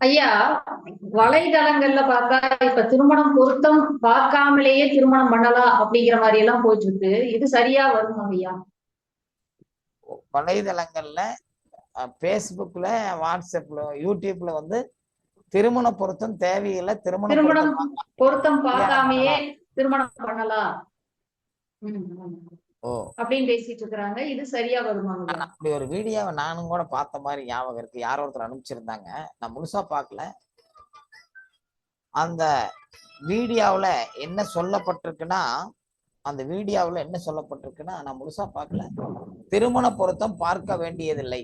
ஐயா வலைதளங்கள்ல பார்த்தா இப்ப திருமணம் பொருத்தம் பார்க்காமலேயே திருமணம் பண்ணலாம் அப்படிங்கிற மாதிரி எல்லாம் போயிட்டு இருக்கு இது சரியா வரும் ஐயா? வலைதளங்கள்ல ஃபேஸ்புக்ல வாட்ஸ்அப்ல யூடியூப்ல வந்து திருமண பொருத்தம் தேவையில்லை திருமண திருமணம் பொருத்தம் பார்க்காமயே திருமணம் பண்ணலாம் அப்படின்னு பேசிட்டு இருக்கிறாங்க. இது சரியா வருமாங்க அப்படி ஒரு வீடியோவை நானும் கூட பார்த்த மாதிரி ஞாபகம் இருக்கு. யாரோ ஒருத்தர் அனுப்பிச்சிருந்தாங்க. நான் முழுசா பார்க்கல. அந்த வீடியோவுல என்ன சொல்லப்பட்டிருக்குன்னா அந்த வீடியோவுல என்ன சொல்லப்பட்டிருக்குன்னா நான் முழுசா பார்க்கல. திருமண பொருத்தம் பார்க்க வேண்டியதில்லை.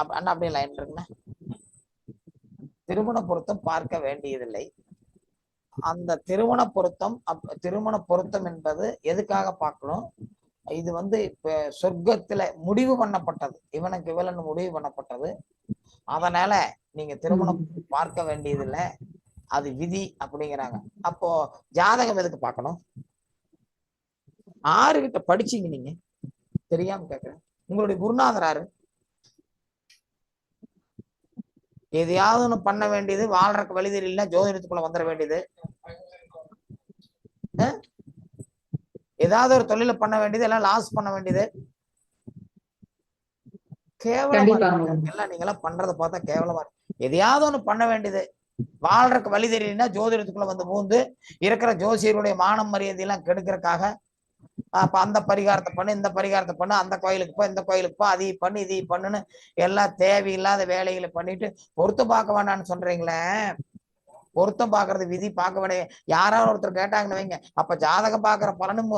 அப்ப அண்ணா அப்படியே லைன் இருக்குண்ணா திருமண பொருத்தம் பார்க்க வேண்டியதில்லை. அந்த திருமண பொருத்தம் திருமண பொருத்தம் என்பது எதுக்காக பார்க்கணும் இது வந்து இப்ப சொர்க்கத்துல முடிவு பண்ணப்பட்டது. இவனுக்கு இவளன்னு முடிவு பண்ணப்பட்டது. அதனால நீங்க திருமணம் பார்க்க வேண்டியதில்லை. அது விதி அப்படிங்கிறாங்க. அப்போ ஜாதகம் எதுக்கு பார்க்கணும்? ஆறுகிட்ட படிச்சீங்க நீங்க. தெரியாம கேக்குறேன். உங்களுடைய குருநாதர் யாரு? எதையாவது ஒண்ணு பண்ண வேண்டியது வாழ்றதுக்கு வழி தெரியல ஜோதிடத்துக்குள்ள வந்துட வேண்டியது. ஏதாவது ஒரு தொழில பண்ண வேண்டியது எல்லாம் லாஸ் பண்ண வேண்டியது. கேவலமா. எல்லாம் நீங்க எல்லாம் பண்றத பார்த்தா கேவலமா இருக்கு. எதையாவது ஒண்ணு பண்ண வேண்டியது. வாழ்றதுக்கு வழி தெரியலன்னா ஜோதிடத்துக்குள்ள வந்து பூந்து இருக்கிற ஜோசியருடைய மானம் மரியாதை எல்லாம் கெடுக்கிறதுக்காக அப்ப அந்த பரிகாரத்தை பண்ணு இந்த பரிகாரத்தை பண்ணு அந்த கோயிலுக்கு போ இந்த கோயிலுக்கு போ அதை பண்ணு இதை பண்ணுன்னு எல்லாம் தேவையில்லாத வேலைகளை பண்ணிட்டு பொருத்தம் பார்க்க வேண்டாம்னு சொல்றீங்களே. பொருத்தம் பார்க்கறது விதி பார்க்க வேண்டிய யாராவது ஒருத்தர் கேட்டாங்கன்னு வைங்க. அப்ப ஜாதகம் பாக்குற பலனும்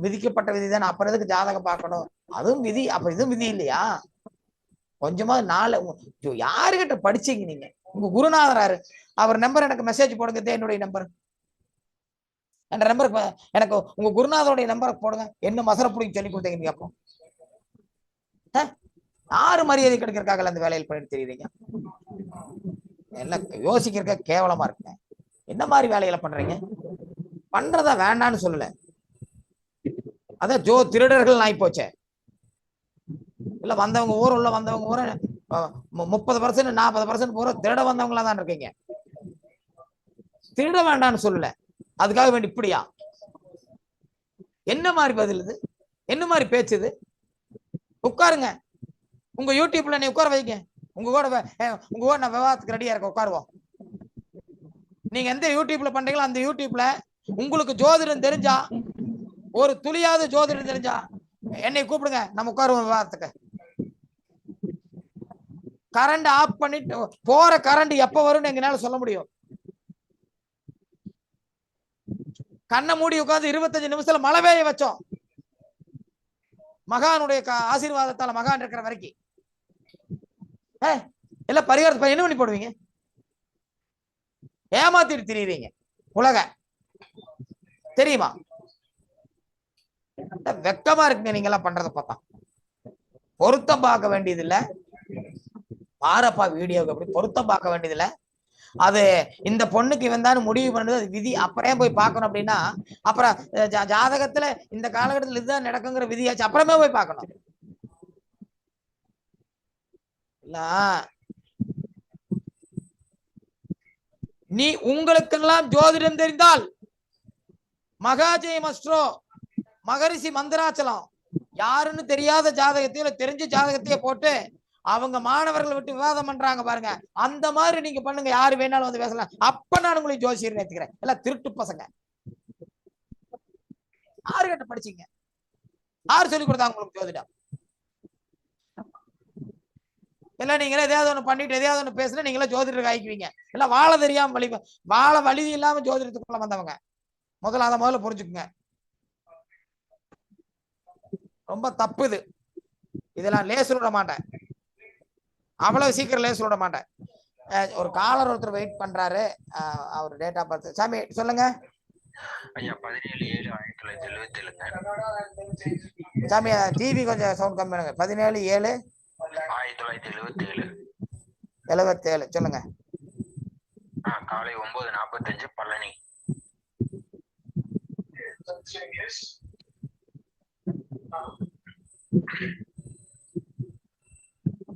விதிக்கப்பட்ட விதி தானே. அப்புறம் எதுக்கு ஜாதகம் பார்க்கணும்? அதுவும் விதி. அப்ப இதுவும் விதி இல்லையா? கொஞ்சமா நாலு உ- யாருகிட்ட படிச்சீங்க நீங்க? உங்க குருநாதராரு அவர் நம்பர் எனக்கு மெசேஜ் போடுங்க என்னுடைய நம்பர் அந்த நம்பருக்கு எனக்கு உங்க குருநாதருடைய நம்பரை போடுங்க. என்ன மசர பிடிக்கும் சொல்லி கொடுத்தீங்க நீங்க அப்போ. அஹ்? யாரு மரியாதை கிடைக்கிறக்காக அந்த வேலையில் பண்ணிட்டு தெரியுறீங்க? எல்லாம் யோசிக்கிறக்க கேவலமா இருக்குங்க என்ன மாதிரி வேலைகளை பண்றீங்க? பண்றத வேண்டான்னு சொல்லல. அதான் ஜோ திருடர்கள் நாய் போச்சே. இல்ல வந்தவங்க ஊர் உள்ள வந்தவங்க ஊர முப்பது பர்சன்ட் நாற்பது பர்சன்ட் பூரா திருட வந்தவங்களா தான் இருக்கீங்க. திருட வேண்டாம்னு சொல்லல. அதுக்காக வேண்டி இப்படியா? என்ன மாதிரி பதில் இது? என்ன மாதிரி பேச்சு இது? உட்காருங்க. உங்க யூடியூப்ல நீ உட்கார வைங்க. உங்க கூட உங்க கூட நான் விவாதத்துக்கு ரெடியா இருக்க உட்காருவோம். நீங்க எந்த யூடியூப்ல பண்றீங்களோ அந்த யூடியூப்ல உங்களுக்கு ஜோதிடம் தெரிஞ்சா ஒரு துளியாவது ஜோதிடம் தெரிஞ்சா என்னை கூப்பிடுங்க. நம்ம உட்காருவோம் விவாதத்துக்கு கரண்ட் ஆஃப் பண்ணிட்டு போற கரண்ட் எப்ப வரும்னு எங்களால சொல்ல முடியும். கண்ணை மூடி உட்காந்து இருபத்தஞ்சு நிமிஷத்துல மழை பெய்ய வச்சோம். மகானுடைய க- ஆசீர்வாதத்தால மகான் இருக்கிற வரைக்கும். எல்லாம் பரிகாரத்து என்ன பண்ணி போடுவீங்க? ஏமாத்திட்டு திரியுறீங்க உலக. தெரியுமா? வெக்கமா இருக்குங்க நீங்க எல்லாம் பண்றத பார்த்தா. பொருத்தம் பார்க்க வேண்டியது இல்ல பாரப்பா வீடியோக்கு அப்படி பொருத்தம் பார்க்க வேண்டியது இல்ல அது இந்த பொண்ணுக்கு இவன் தான் முடிவு பண்ணது அது விதி. அப்புறம் போய் பார்க்கணும் அப்படின்னா அப்புறம் ஜாதகத்துல இந்த காலகட்டத்துல இதுதான் நடக்குங்கிற விதியாச்சு அப்புறமே போய் பார்க்கணும். நீ உங்களுக்கெல்லாம் ஜோதிடம் தெரிந்தால் மகாஜெய மஸ்ட்ரோ மகரிஷி மந்திராச்சலம் யாருன்னு தெரியாத ஜாதகத்தையும் இல்ல தெரிஞ்ச ஜாதகத்தையே போட்டு அவங்க மாணவர்களை விட்டு விவாதம் பண்றாங்க பாருங்க. அந்த மாதிரி நீங்க பண்ணுங்க. யாரு வேணாலும் வந்து பேசலாம். அப்ப நான் உங்களுக்கு ஜோசியர் நேத்துக்கிறேன் எல்லாம் திருட்டு பசங்க. யாரு கிட்ட படிச்சீங்க? யார் சொல்லி கொடுத்தாங்க உங்களுக்கு ஜோதிடம்? இல்ல நீங்களே எதையாவது ஒண்ணு பண்ணிட்டு எதையாவது ஒண்ணு பேசுனா நீங்களே ஜோதிடர் ஆயிக்குவீங்க. இல்ல வாழ தெரியாம வழி வாழ வழி இல்லாம ஜோதிடத்துக்குள்ள வந்தவங்க. முதல்ல அதை முதல்ல புரிஞ்சுக்குங்க. ரொம்ப தப்பு இது. இதெல்லாம் லேசு விட மாட்டேன். அவ்வளவு சீக்கிரம் லேசு விட மாட்டேன். ஒரு காலர் ஒருத்தர் வெயிட் பண்றாரு. அவர் டேட் ஆஃப் பர்த் சாமி சொல்லுங்க. ஐயா பதினேழு ஏழு ஆயிரத்தி தொள்ளாயிரத்தி எழுபத்தி ஏழுங்க. சாமி டிவி கொஞ்சம் சவுண்ட் கம்மி பண்ணுங்க பதினேழு ஏழு ஆயிரத்தி தொள்ளாயிரத்தி எழுபத்தி ஏழு எழுபத்தேழு சொல்லுங்க. ஆ காலை ஒன்பது நாற்பத்தஞ்சு பழனி.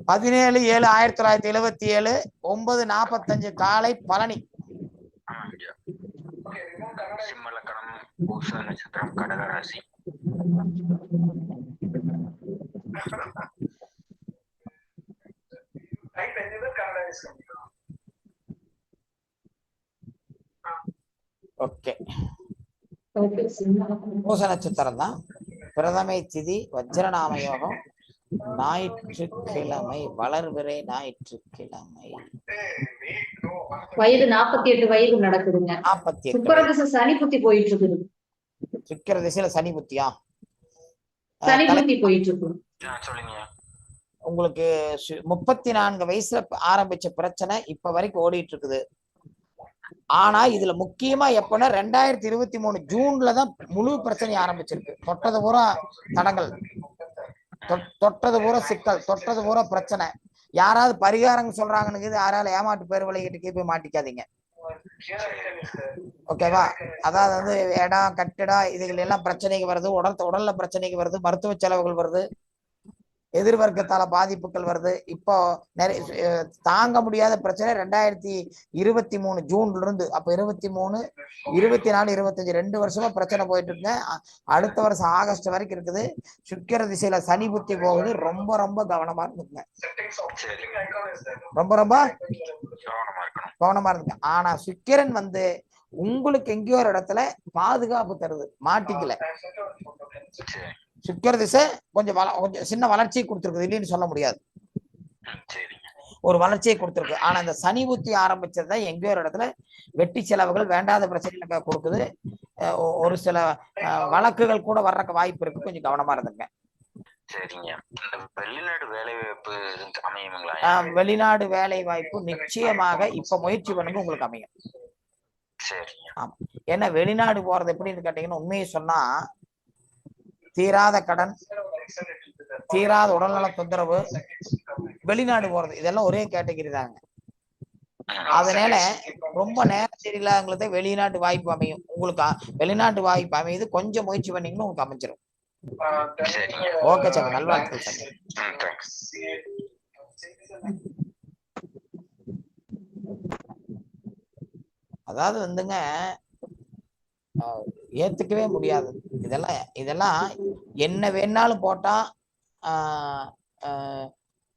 பதினேழு ஏழு ஆயிரத்தி தொள்ளாயிரத்தி எழுபத்தி ஏழு ஒன்பது நாற்பத்தஞ்சு காலை பழனி. சிம்மலக்கணம் பூச நட்சத்திரம் கடகராசி ஓகே. ஓகே பூச நட்சத்திரம் தான். பிரதமை திதி வஜ்ரநாம யோகம் ஞாயிற்றுக்கிழமை வளர்பிறை ஞாயிற்றுக்கிழமை. வயது நாற்பத்தி எட்டு வயது நடக்குதுங்க. நாற்பத்தி எட்டு சனி புத்தி போயிட்டு இருக்குது சுக்கிர திசையில சனி புத்தியா? சனி புத்தி போயிட்டு இருக்கு சொல்லுங்க. உங்களுக்கு முப்பத்தி நான்கு வயசுல ஆரம்பிச்ச பிரச்சனை இப்ப வரைக்கும் ஓடிட்டு இருக்குது ஆனா இதுல முக்கியமா எப்பன்னா ரெண்டாயிரத்தி இருபத்தி மூணு ஜூன்ல தான் முழு பிரச்சனை ஆரம்பிச்சிருக்கு. தொட்டது பூரா தடங்கள் தொட்- தொட்டது பூரா சிக்கல். தொட்டது பூரா பிரச்சனை. யாராவது பரிகாரம் சொல்றாங்கன்னு யாரால ஏமாட்டு பேர் விளையிட்டு போய் மாட்டிக்காதீங்க. ஓகேவா? அதாவது வந்து இடம் கட்டிடம் இதுகள் எல்லாம் பிரச்சனைக்கு வருது. உடல் உடல்ல பிரச்சனைக்கு வருது. மருத்துவ செலவுகள் வருது. எதிர்வர்க்கத்தால பாதிப்புகள் வருது. இப்போ நிறைய தாங்க முடியாத பிரச்சனை ரெண்டாயிரத்தி இருபத்தி மூணு ஜூன்ல இருந்து அப்ப இருபத்தி மூணு இருபத்தி நாலு இருபத்தஞ்சு ரெண்டு வருஷமா பிரச்சனை போயிட்டு இருந்தேன் அடுத்த வருஷம் ஆகஸ்ட் வரைக்கும் இருக்குது. சுக்கிர திசையில சனி புத்தி போகுது. ரொம்ப ரொம்ப கவனமா இருந்துங்க ரொம்ப ரொம்ப கவனமா இருந்துங்க. ஆனா சுக்கிரன் வந்து உங்களுக்கு எங்கேயோ ஒரு இடத்துல பாதுகாப்பு தருது. மாட்டிக்கல. சுக்கிர திசை கொஞ்சம் வள கொஞ்சம் சின்ன வளர்ச்சியை கொடுத்துருக்குது. இல்லைன்னு சொல்ல முடியாது. ஒரு வளர்ச்சியை கொடுத்துருக்கு. ஆனா இந்த சனி புத்தி ஆரம்பிச்சது தான் எங்கேயோ ஒரு இடத்துல வெட்டி செலவுகள் வேண்டாத பிரச்சனைகளை கொடுக்குது. ஒரு சில வழக்குகள் கூட வர்றக்கு வாய்ப்பு இருக்கு. கொஞ்சம் கவனமா இருந்துங்க. வெளிநாடு வேலை வாய்ப்பு அமையுங்களா? அஹ், வெளிநாடு வேலை வாய்ப்பு நிச்சயமாக இப்ப முயற்சி பண்ணுங்க உங்களுக்கு அமையும். சரிங்க. ஏன்னா வெளிநாடு போறது எப்படின்னு கேட்டீங்கன்னா உண்மையை சொன்னா தீராத கடன் தீராத உடல்நல தொந்தரவு வெளிநாடு போறது இதெல்லாம் ஒரே கேட்டகரி தாங்க. அதனால ரொம்ப நேரம் தெரியலங்களுக்கு வெளிநாட்டு வாய்ப்பு அமையும். உங்களுக்கு வெளிநாட்டு வாய்ப்பு அமையுது. கொஞ்சம் முயற்சி பண்ணீங்கன்னா உங்களுக்கு அமைஞ்சிரும். சரிங்க. ஓகே சார் நல்வாழ்த்துக்கள் சார் அதாவது வந்துங்க ஏத்துக்கவே முடியாது. இதெல்லாம் இதெல்லாம் என்ன வேணாலும் போட்டா ஆஹ், ஆஹ்,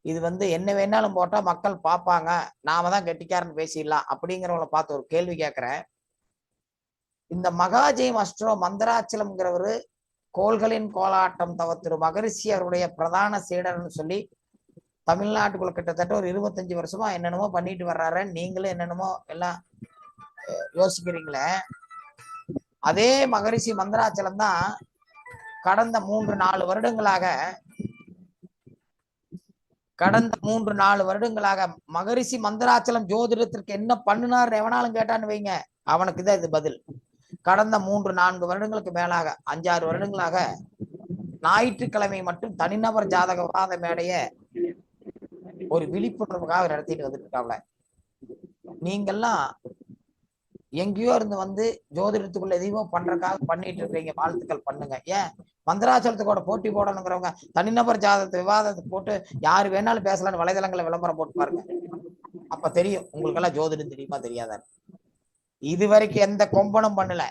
இது வந்து என்ன வேணாலும் போட்டா மக்கள் பார்ப்பாங்க. நாம தான் கெட்டிக்காரன் பேசிடலாம் அப்படிங்கிறவங்கள பார்த்து ஒரு கேள்வி கேட்கிறேன். இந்த மகாஜெயம் அஸ்ட்ரோ மந்திராச்சலம்ங்கிறவரு கோள்களின் கோலாட்டம் தவ திரு மகரிஷி அவருடைய பிரதான சீடர்னு சொல்லி தமிழ்நாட்டுக்குள்ள கிட்டத்தட்ட ஒரு இருபத்தஞ்சு வருஷமா என்னென்னமோ பண்ணிட்டு வர்றாரு. நீங்களும் என்னென்னமோ எல்லாம் யோசிக்கிறீங்களே. அதே மகரிஷி மந்திராச்சலம் தான் கடந்த மூன்று நாலு வருடங்களாக கடந்த மூன்று நாலு வருடங்களாக மகரிஷி மந்திராச்சலம் ஜோதிடத்திற்கு என்ன பண்ணினார் எவனாலும் கேட்டான்னு வைங்க. அவனுக்கு தான் இது பதில். கடந்த மூன்று நான்கு வருடங்களுக்கு மேலாக அஞ்சாறு வருடங்களாக ஞாயிற்றுக்கிழமை மட்டும் தனிநபர் ஜாதக வாத மேடைய ஒரு விழிப்புணர்வுக்காக நடத்திட்டு வந்துட்டு இருக்காங்க நீங்கெல்லாம் எங்கேயோ இருந்து வந்து ஜோதிடத்துக்குள்ள எதையோ பண்றதுக்காக பண்ணிட்டு இருக்கீங்க வாழ்த்துக்கள் பண்ணுங்க. ஏன்? மந்திராச்சலத்துக்கூட போட்டி போடணுங்கிறவங்க தனிநபர் ஜாதகத்தை விவாதத்தை போட்டு யாரு வேணாலும் பேசலாம்னு வலைதளங்களை விளம்பரம் போட்டு பாருங்க. அப்ப தெரியும் உங்களுக்கெல்லாம் ஜோதிடம் தெரியுமா தெரியாதா? இது வரைக்கும் எந்த கொம்பனும் பண்ணல.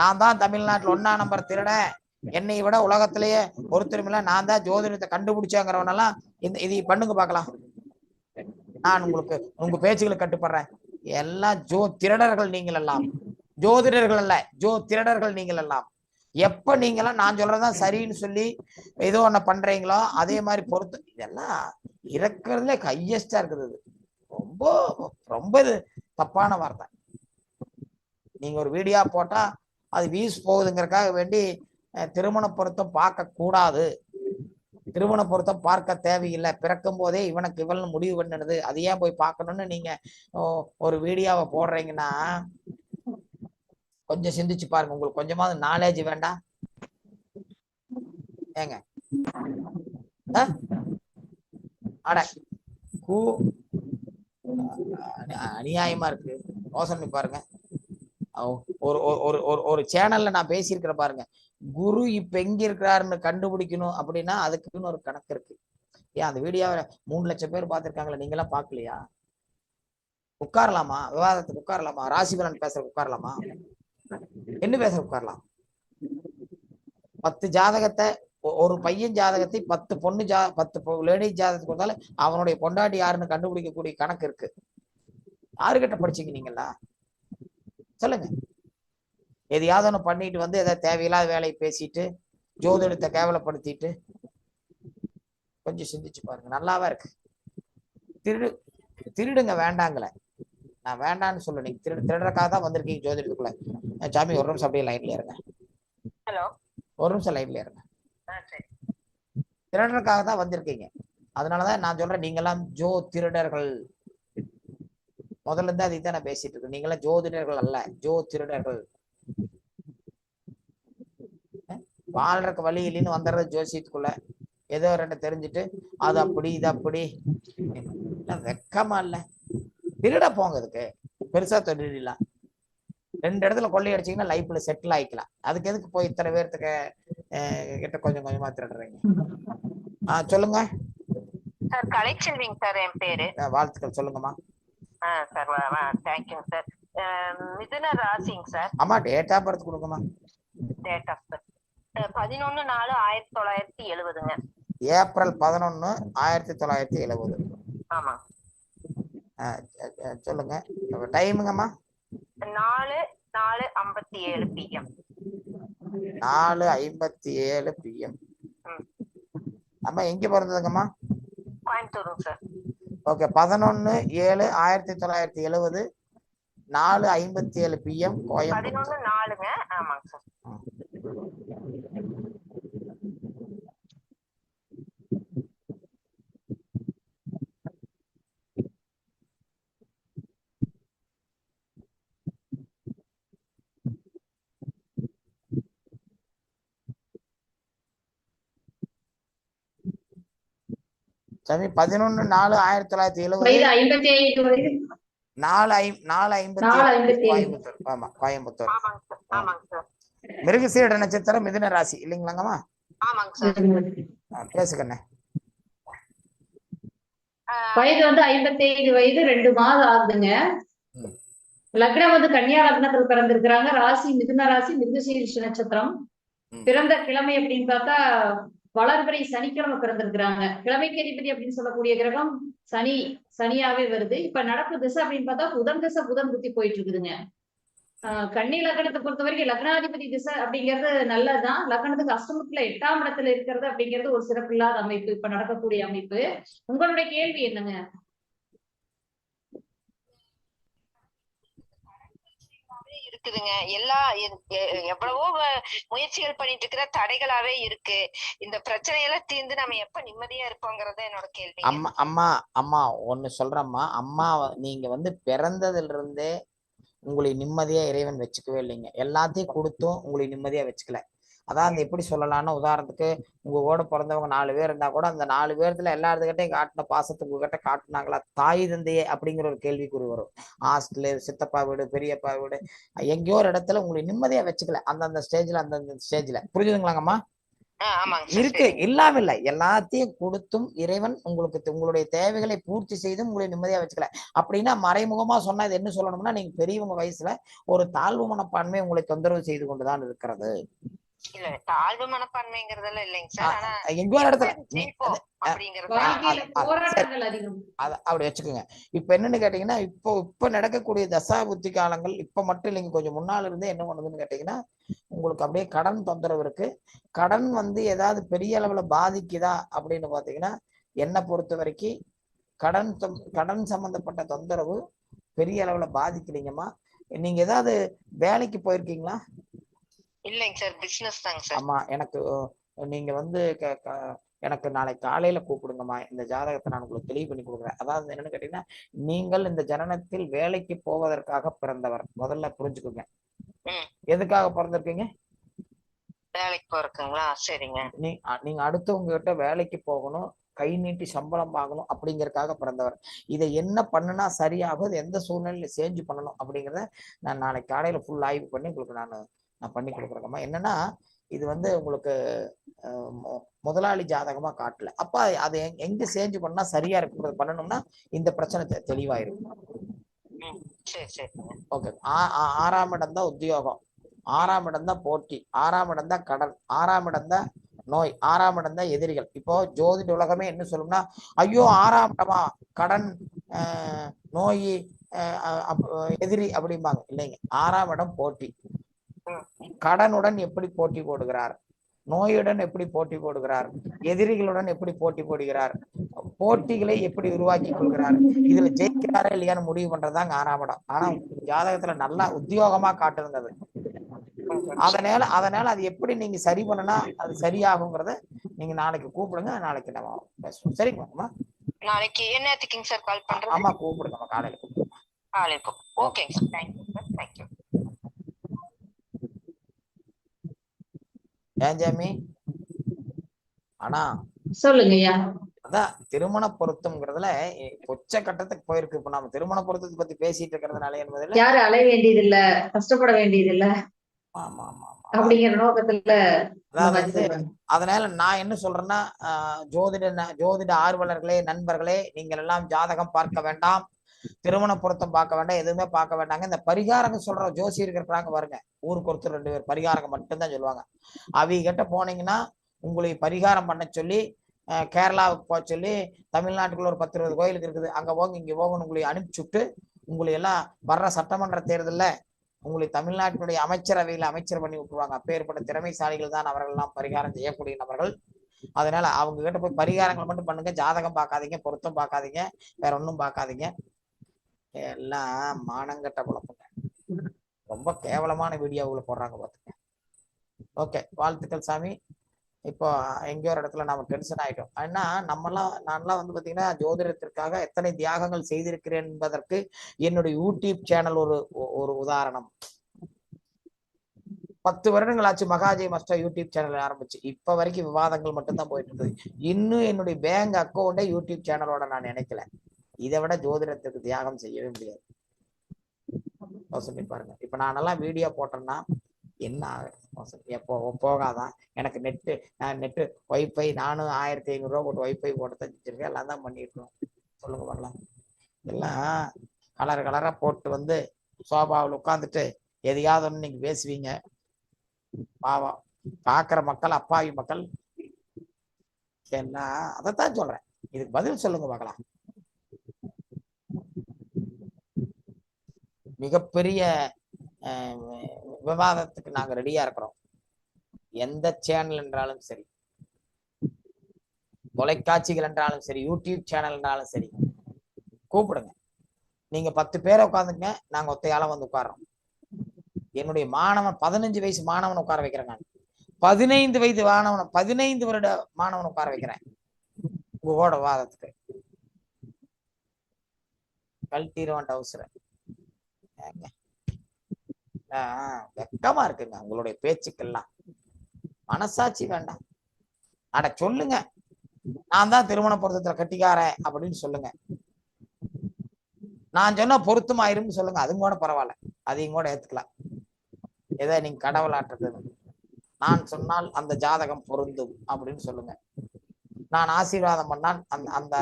நான் தான் தமிழ்நாட்டுல ஒன்னா நம்பர் திருடன். என்னை விட உலகத்திலேயே ஒருத்தருமில்ல நான் தான் ஜோதிடத்தை கண்டுபிடிச்சேங்கிறவனெல்லாம் இந்த இதை பண்ணுங்க பார்க்கலாம். நான் உங்களுக்கு உங்க பேச்சுகளுக்கு கட்டுப்படுறேன். எல்லாம் ஜோ திருடர்கள் நீங்கள் எல்லாம் ஜோதிடர்கள் அல்ல ஜோ திருடர்கள் நீங்கள் எல்லாம் எப்ப நீங்களாம் நான் சொல்றதுதான் சரின்னு சொல்லி ஏதோ ஒண்ணு பண்றீங்களோ அதே மாதிரி பொறுத்து இதெல்லாம் இருக்கிறதுல ஹையஸ்டா இருக்குது ரொம்ப ரொம்ப இது தப்பான வார்த்தை. நீங்க ஒரு வீடியோ போட்டா அது வீஸ் போகுதுங்கிறக்காக வேண்டி திருமண பொருத்தம் பார்க்க கூடாது திருமண பொருத்தம் பார்க்க தேவையில்லை. பிறக்கும் போதே இவனுக்கு இவள் முடிவு பண்ணிடுது அது ஏன் போய் பார்க்கணும்னு நீங்க ஓ, ஒரு வீடியோவை போடுறீங்கன்னா கொஞ்சம் சிந்திச்சு பாருங்க. உங்களுக்கு கொஞ்சமாவது நாலேஜ் வேண்டாம் ஏங்க? ஆ? அட கூ அநியாயமா இருக்கு. யோசனை பாருங்க. ஒரு ஒரு- ஒரு ஒரு ஒரு சேனல்ல நான் பேசியிருக்கிற பாருங்க. குரு இப்ப எங்க இருக்கிறாருன்னு கண்டுபிடிக்கணும் அப்படின்னா அதுக்குன்னு ஒரு கணக்கு இருக்கு. ஏன் அந்த வீடியோவை மூணு லட்சம் பேர் பார்த்துருக்காங்களே நீங்க எல்லாம் பார்க்கலையா? உட்காரலாமா? விவாதத்துக்கு உட்காரலாமா? ராசிபலன் பேசுற உட்காரலாமா? என்ன பேசுற உட்காரலாம்? பத்து ஜாதகத்தை ஒரு பையன் ஜாதகத்தை பத்து பொண்ணு ஜா பத்து லேடி ஜாதகத்துக்கு கொடுத்தாலும் அவனுடைய பொண்டாட்டி யாருன்னு கண்டுபிடிக்கக்கூடிய கணக்கு இருக்கு. யாருகிட்ட படிச்சீங்க நீங்களா சொல்லுங்க. எதையாவது ஒண்ணு பண்ணிட்டு வந்து ஏதாவது தேவையில்லாத வேலையை பேசிட்டு ஜோதிடத்தை கேவலப்படுத்திட்டு கொஞ்சம் சிந்திச்சு பாருங்க. நல்லாவா இருக்கு. திருடு திருடுங்க வேண்டாங்கள. நான் வேண்டான்னு சொல்ல நீங்க திருடு திருடுறக்காக தான் வந்திருக்கீங்க ஜோதிடத்துக்குள்ள. சாமி ஒரு நிமிஷம் அப்படியே லைன்ல இருங்க. ஹலோ. ஒரு நிமிஷம் லைன்ல இருங்க. திருடுறதுக்காக தான் வந்திருக்கீங்க. அதனாலதான் நான் சொல்றேன் நீங்கெல்லாம் ஜோ திருடர்கள். முதல்ல இருந்து அதை தான் நான் பேசிட்டு இருக்கேன் நீங்களாம் ஜோதிடர்கள் அல்ல ஜோ திருடர்கள். வாழ்றதுக்கு வழி இல்லைன்னு வந்துடுறது ஜோசியத்துக்குள்ள. ஏதோ ரெண்டு தெரிஞ்சுட்டு அது அப்படி இது அப்படி. வெக்கமா இல்ல. திருட போங்க இதுக்கு பெருசா தொழிலாம் ரெண்டு இடத்துல கொள்ளையடிச்சீங்கன்னா லைஃப்ல செட்டில் ஆயிக்கலாம். அதுக்கு எதுக்கு போய் இத்தனை பேர்த்துக்கு கிட்ட கொஞ்சம் கொஞ்சமா திருடுறீங்க? ஆ சொல்லுங்க. சார் கலைச்செல்விங்க சார் என் பேரு. வாழ்த்துக்கள் சொல்லுங்கம்மா. சார் தேங்க்யூங்க சார். மிதுன ராசிங்க சார் அம்மா டேட் ஆஃப் பர்த் கொடுங்கம்மா டேட் ஆஃப் பர்த் பதினொன்னு நாலு ஆயிரத்தி தொள்ளாயிரத்தி எழுபதுங்க ஏப்ரல் பதினொன்னு ஆயிரத்தி தொள்ளாயிரத்தி எழுபது ஆமா சொல்லுங்க டைமுங்கம்மா நாலு நாலு ஐம்பத்தி ஏழு பிஎம் நாலு ஐம்பத்தி ஏழு பிஎம். அம்மா எங்க பிறந்ததுங்கம்மா கோயம்புத்தூருங்க சார் ஓகே பதினொன்னு ஏழு ஆயிரத்தி தொள்ளாயிரத்தி எழுபது நாலு ஐம்பத்தி ஏழு பிஎம் கோயம்புத்தூர். நாலுங்க. ஆமாங்க சார். சாமி பதினொன்னு நாலு ஆயிரத்தி தொள்ளாயிரத்தி எழுபது ஐம்பத்தி ஐந்து நாலு ஐ நாலு ஐம்பத்தி ஏழு ஏழு. கோயம்புத்தூர். ஆமா கோயம்புத்தூர். நட்சத்திரம் மிதுன ராசி இல்லைங்களாங்கம்மா? ஆமாங்க சார். ஆ, பேசுகண்ணே வயது வந்து ஐம்பத்தி ஐந்து வயது ரெண்டு மாதம் ஆகுதுங்க. லக்னம் வந்து கன்னியா லக்னத்துல பிறந்திருக்கிறாங்க. ராசி மிதுன ராசி மிருகசீரிஷ நட்சத்திரம். பிறந்த கிழமை அப்படின்னு பார்த்தா வளர்பிறை சனிக்கிழமை பிறந்திருக்கிறாங்க. கிழமைக்கு அதிபதி அப்படின்னு சொல்லக்கூடிய கிரகம் சனி சனியாவே வருது. இப்ப நடப்பு திசை அப்படின்னு பார்த்தா புதன் திசை புதன் புத்தி போயிட்டு இருக்குதுங்க ஆஹ் கன்னி லக்னத்தை பொறுத்த வரைக்கும் லக்னாதிபதி திசை அப்படிங்கிறது நல்லதுதான். லக்னத்துக்கு அஷ்டமத்துல எட்டாம் இடத்துல இருக்கிறது அப்படிங்கிறது ஒரு சிறப்பு இல்லாத அமைப்பு இப்ப நடக்கக்கூடிய அமைப்பு. உங்களுடைய கேள்வி என்னங்க? இருக்குதுங்க எல்லா எவ்வளவோ முயற்சிகள் பண்ணிட்டு இருக்கிற தடைகளாவே இருக்கு. இந்த பிரச்சனையெல்லாம் தீர்ந்து நம்ம எப்ப நிம்மதியா இருப்போங்கிறத என்னோட கேள்வி. அம்மா அம்மா அம்மா ஒண்ணு சொல்றம்மா. அம்மா நீங்க வந்து பிறந்ததுல இருந்தே உங்களை நிம்மதியா இறைவன் வச்சுக்கவே இல்லைங்க. எல்லாத்தையும் கொடுத்தும் உங்களை நிம்மதியா வச்சுக்கல. அதான் அந்த எப்படி சொல்லலாம்னா உதாரணத்துக்கு உங்க கூட பிறந்தவங்க நாலு பேர் இருந்தா கூட அந்த நாலு பேர்த்துல எல்லாத்துக்கிட்டையும் காட்டின பாசத்தை உங்ககிட்ட காட்டுனாங்களா? தாய் தந்தையே அப்படிங்கிற ஒரு கேள்விக்குறி வரும். ஹாஸ்டலு சித்தப்பா வீடு பெரியப்பா வீடு எங்கேயோ ஒரு இடத்துல உங்களை நிம்மதியா வச்சுக்கல. அந்தந்த ஸ்டேஜ்ல அந்தந்த ஸ்டேஜ்ல புரிஞ்சுதுங்களாங்கம்மா? இருக்கு இல்லாம இல்ல எல்லாத்தையும் கொடுத்தும் இறைவன் உங்களுக்கு உங்களுடைய தேவைகளை பூர்த்தி செய்தும் உங்களை நிம்மதியா வச்சுக்கல. அப்படின்னா மறைமுகமா சொன்னா இது என்ன சொல்லணும்னா நீங்க பெரியவங்க வயசுல ஒரு தாழ்வு மனப்பான்மை உங்களை தொந்தரவு செய்து கொண்டுதான் இருக்கிறது. இல்ல தாழ்வு மனப்பான்மைங்கிறதெல்லாம் இல்லைங்க சார். ஆனா ஒரு இடத்துல அப்படி வச்சுக்கோங்க. இப்ப என்னன்னு கேட்டீங்கன்னா இப்போ இப்ப நடக்கக்கூடிய தசா புத்தி காலங்கள் இப்ப மட்டும் இல்லைங்க. கொஞ்சம் முன்னால இருந்தே என்ன பண்ணுதுன்னு கேட்டீங்கன்னா உங்களுக்கு அப்படியே கடன் தொந்தரவு இருக்கு. கடன் வந்து ஏதாவது பெரிய அளவுல பாதிக்குதா அப்படின்னு பாத்தீங்கன்னா என்னை பொறுத்த வரைக்கும் கடன் கடன் சம்பந்தப்பட்ட தொந்தரவு பெரிய அளவுல பாதிக்கலைங்கம்மா. நீங்க ஏதாவது வேலைக்கு போயிருக்கீங்களா? இல்லைங்க சார் பிசினஸ் தாங்க சார். ஆமா எனக்கு நீங்க வந்து எனக்கு நாளைக்கு காலையில கூப்பிடுங்கம்மா. இந்த ஜாதகத்தை நான் உங்களுக்கு தெளிவு பண்ணி கொடுக்குறேன். அதாவது என்னன்னு கேட்டீங்கன்னா நீங்கள் இந்த ஜனனத்தில் வேலைக்கு போவதற்காக பிறந்தவர். முதல்ல புரிஞ்சுக்கோங்க. எதுக்காக பிறந்திருக்கீங்க? வேலைக்கு போறதுங்களா சரிங்க. நீ நீங்க அடுத்தவங்க கிட்ட வேலைக்கு போகணும் கை நீட்டி சம்பளம் வாங்கணும் அப்படிங்கறதுக்காக பிறந்தவர். இதை என்ன பண்ணுனா சரியாகும் எந்த சூழ்நிலையில சேஞ்சு பண்ணணும் அப்படிங்கறத நான் நாளைக்கு காலையில ஃபுல் ஆய்வு பண்ணி உங்களுக்கு நான் நான் பண்ணி கொடுக்குறேங்கம்மா. என்னன்னா இது வந்து உங்களுக்கு முதலாளி ஜாதகமா காட்டல. அப்ப அது எங்க- சேஞ்ச் பண்ணா சரியா இருக்குங்கிறது பண்ணணும்னா இந்த பிரச்சனை தெளிவாயிருக்கும் ஓகே. ஆறாம் இடம் தான் உத்தியோகம். ஆறாம் இடம் தான் போட்டி. ஆறாம் இடம் தான் கடன். ஆறாம் இடம் தான் நோய். ஆறாம் இடம் தான் எதிரிகள். இப்போ ஜோதிட உலகமே என்ன சொல்லும்னா ஐயோ ஆறாம் இடமா? கடன் நோய் எதிரி அப்படிம்பாங்க. இல்லைங்க. ஆறாம் இடம் போட்டி. கடனுடன் எப்படி போட்டி போடுகிறார்? நோயுடன் எப்படி போட்டி போடுகிறார்? எதிரிகளுடன் எப்படி போட்டி போடுகிறார்? போட்டிகளை எப்படி உருவாக்கி கொள்கிறார்? இதுல ஜெயிக்கிறாரா இல்லையான்னு முடிவு பண்றதுதாங்க ஆறாம் இடம். ஆனா ஜாதகத்துல நல்லா உத்தியோகமா காட்டுதுங்க அது அதனால அதனால அது எப்படி நீங்க சரி பண்ணனா அது சரியாகுங்கிறத நீங்க நாளைக்கு கூப்பிடுங்க நாளைக்கு நம்ம பேசுவோம். சரிங்களா நாளைக்கு என்னத்துக்குங்க சார் கால் பண்றது? ஆமா கூப்பிடுங்க காலையில கூப்பிடுங்க காலையில் ஓகேங்க சார். தேங்க்யூ சார் தேங்க்யூ ஏன் ஜாமி? ஆனா சொல்லுங்க ஐயா அதான் திருமண பொருத்தம்ங்கிறதுல உச்ச கட்டத்துக்கு போயிருக்கு. இப்ப நம்ம திருமண பொருத்தத்தை பத்தி பேசிட்டு இருக்கிறதுனால என்பதுல யாரும் அலைய வேண்டியது இல்ல கஷ்டப்பட வேண்டியது இல்ல ஆமா ஆமா அப்படிங்கிற நோக்கத்துல அதனால நான் என்ன சொல்றேன்னா ஜோதிட ஜோதிட ஆர்வலர்களே நண்பர்களே நீங்கள் எல்லாம் ஜாதகம் பார்க்க வேண்டாம். திருமண பொருத்தம் பார்க்க வேண்டாம் எதுவுமே பார்க்க வேண்டாங்க. இந்த பரிகாரங்க சொல்ற ஜோசி இருக்கிறாங்க பாருங்க. ஊருக்கு ஒருத்தர் ரெண்டு பேர் பரிகாரங்க மட்டும்தான் சொல்லுவாங்க. அவங்க கிட்ட போனீங்கன்னா உங்களை பரிகாரம் பண்ண சொல்லி கேரளாவுக்கு போக சொல்லி தமிழ்நாட்டுக்குள்ள ஒரு பத்து இருபது கோயிலுக்கு இருக்குது. அங்க போங்க இங்க போகணும் உங்களை அனுப்பிச்சு விட்டு உங்களை எல்லாம் வர்ற சட்டமன்ற தேர்தலில் உங்களை தமிழ்நாட்டினுடைய அமைச்சரவையில் அமைச்சர் பண்ணி விட்டுருவாங்க. அப்பேற்பட்ட திறமைசாலிகள் தான் அவர்கள் எல்லாம் பரிகாரம் செய்யக்கூடிய நபர்கள். அதனால அவங்க கிட்ட போய் பரிகாரங்கள் மட்டும் பண்ணுங்க. ஜாதகம் பார்க்காதீங்க பொருத்தம் பார்க்காதீங்க வேற ஒன்றும் பார்க்காதீங்க. எல்லாம் மானங்கட்ட குழப்பங்க. ரொம்ப கேவலமான வீடியோவுல போடுறாங்க பார்த்துங்க ஓகே வாழ்த்துக்கள் சாமி. இப்போ எங்கேயோ ஒரு இடத்துல நாம டென்ஷன் ஆயிட்டோம். ஏன்னா நம்மலாம் நான்லாம் வந்து பாத்தீங்கன்னா ஜோதிடத்திற்காக எத்தனை தியாகங்கள் செய்திருக்கிறேன் என்பதற்கு என்னுடைய யூடியூப் சேனல் ஒரு ஒரு உதாரணம். பத்து வருடங்கள் ஆச்சு மகாஜய் மஸ்டா யூடியூப் சேனல் ஆரம்பிச்சு. இப்ப வரைக்கும் விவாதங்கள் மட்டும்தான் போயிட்டு இருக்குது. இன்னும் என்னுடைய பேங்க் அக்கௌண்ட்டை யூடியூப் சேனலோட நான் நினைக்கல. இதை விட ஜோதிடத்துக்கு தியாகம் செய்யவே முடியாது. யோசனை பாருங்க. இப்ப நானெல்லாம் வீடியோ போட்டேன்னா என்ன ஆகுது எப்போ? போகாதான் எனக்கு நெட்டு நான் நெட்டு ஒய்ஃபை நானும் ஆயிரத்தி ஐநூறு ரூபா போட்டு ஒய்ஃபை போட்டு தச்சிருக்கேன் எல்லாம் தான் பண்ணிட்டு சொல்லுங்க பார்க்கலாம் எல்லாம் கலர் கலரா போட்டு வந்து சோபாவில் உட்காந்துட்டு எதையாவது ஒன்று நீங்க பேசுவீங்க. பாவம். பார்க்குற மக்கள் அப்பாவி மக்கள். என்ன? அதைத்தான் சொல்றேன். இதுக்கு பதில் சொல்லுங்க பார்க்கலாம். மிகப்பெரிய விவாதத்துக்கு நாங்க ரெடியா இருக்கிறோம். எந்த சேனல் என்றாலும் சரி தொலைக்காட்சிகள் என்றாலும் சரி யூடியூப் சேனல் என்றாலும் சரி கூப்பிடுங்க. நீங்க பத்து பேரை உட்காந்துங்க நாங்க ஒத்தையால வந்து உட்கார்றோம். என்னுடைய மாணவன் பதினஞ்சு வயசு மாணவன் உட்கார வைக்கிறேன் நான். பதினைந்து வயது மாணவன் பதினைந்து வருட மாணவன் உட்கார வைக்கிறேன். உங்களோட வாதத்துக்கு கழட்டிடுவான் டவுசரை வெக்கமா இருக்குங்க உங்களுடைய பேச்சுக்கெல்லாம். மனசாட்சி வேண்டாம். அட சொல்லுங்க. நான் தான் திருமண பொருத்தத்துல கட்டிக்காரன் அப்படின்னு சொல்லுங்க. நான் சொன்னா பொருத்தமாயிரும்னு சொல்லுங்க. அதுவும் கூட பரவாயில்ல. அதையும் கூட ஏத்துக்கலாம். ஏதோ நீங்க கடவுளாட்டுறது நான் சொன்னால் அந்த ஜாதகம் பொருந்தும் அப்படின்னு சொல்லுங்க. நான் ஆசீர்வாதம் பண்ணால் அந்த அந்த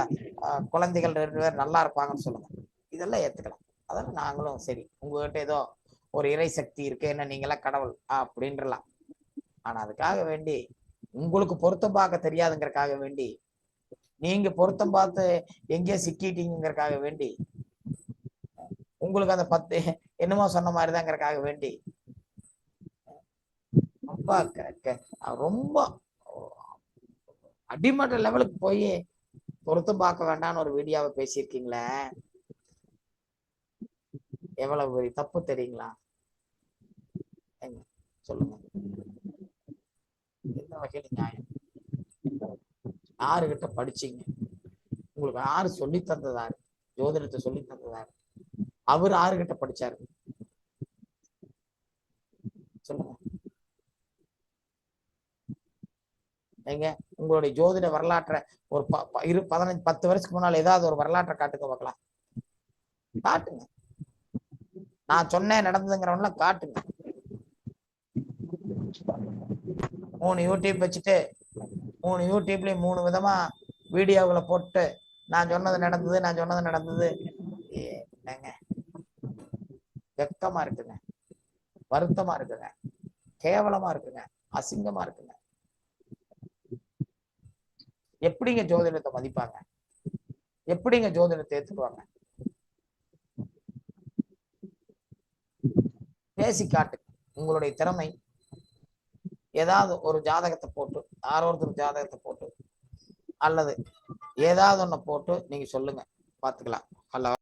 குழந்தைகள் ரெண்டு பேர் நல்லா இருப்பாங்கன்னு சொல்லுங்க. இதெல்லாம் ஏத்துக்கலாம். அதாவது நாங்களும் சரி உங்ககிட்ட ஏதோ ஒரு இறை சக்தி இருக்கு என்ன நீங்களாம் கடவுள் அப்படின்றலாம். ஆனா அதுக்காக வேண்டி உங்களுக்கு பொருத்தம் பார்க்க தெரியாதுங்கிறக்காக வேண்டி நீங்க பொருத்தம் பார்த்து எங்கேயோ சிக்கிட்டீங்கிறக்காக வேண்டி உங்களுக்கு அந்த பத்து என்னமோ சொன்ன மாதிரிதாங்கிறக்காக வேண்டி ரொம்ப ரொம்ப அடிமட்ட லெவலுக்கு போய் பொருத்தம் பார்க்க வேண்டாம்னு ஒரு வீடியோவை பேசியிருக்கீங்களே? எவ்வளவு பெரிய தப்பு தெரியுங்களா? ஏங்க, சொல்லுங்க. எந்த வகையில நியாயம்? யாருகிட்ட படிச்சீங்க? உங்களுக்கு யாரு சொல்லி தந்ததாரு? ஜோதிடத்தை சொல்லி தந்ததாரு? அவர் யாருகிட்ட படிச்சாரு? சொல்லுங்க. ஏங்க உங்களுடைய ஜோதிட வரலாற்றை ஒரு ப- இரு பதினஞ்சு பத்து வருஷத்துக்கு முன்னால் ஏதாவது ஒரு வரலாற்றை காட்டுக்க பார்க்கலாம். காட்டுங்க. நான் சொன்னேன் நடந்ததுங்கிறவன்லாம் காட்டுங்க மூணு யூடியூப் வச்சுட்டு மூணு யூடியூப்லயும் மூணு விதமா வீடியோவில் போட்டு நான் சொன்னது நடந்தது நான் சொன்னது நடந்தது. என்னங்க? வெக்கமா இருக்குங்க. வருத்தமா இருக்குங்க. கேவலமா இருக்குங்க. அசிங்கமா இருக்குங்க. எப்படிங்க ஜோதிடத்தை மதிப்பாங்க? எப்படிங்க ஜோதிடத்தை ஏத்துக்குவாங்க? பேசி காட்டு உங்களுடைய திறமை ஏதாவது ஒரு ஜாதகத்தை போட்டு யாரோ ஒருத்தர் ஜாதகத்தை போட்டு அல்லது ஏதாவது ஒன்று போட்டு நீங்கள் சொல்லுங்கள் பார்த்துக்கலாம் ஹலோ.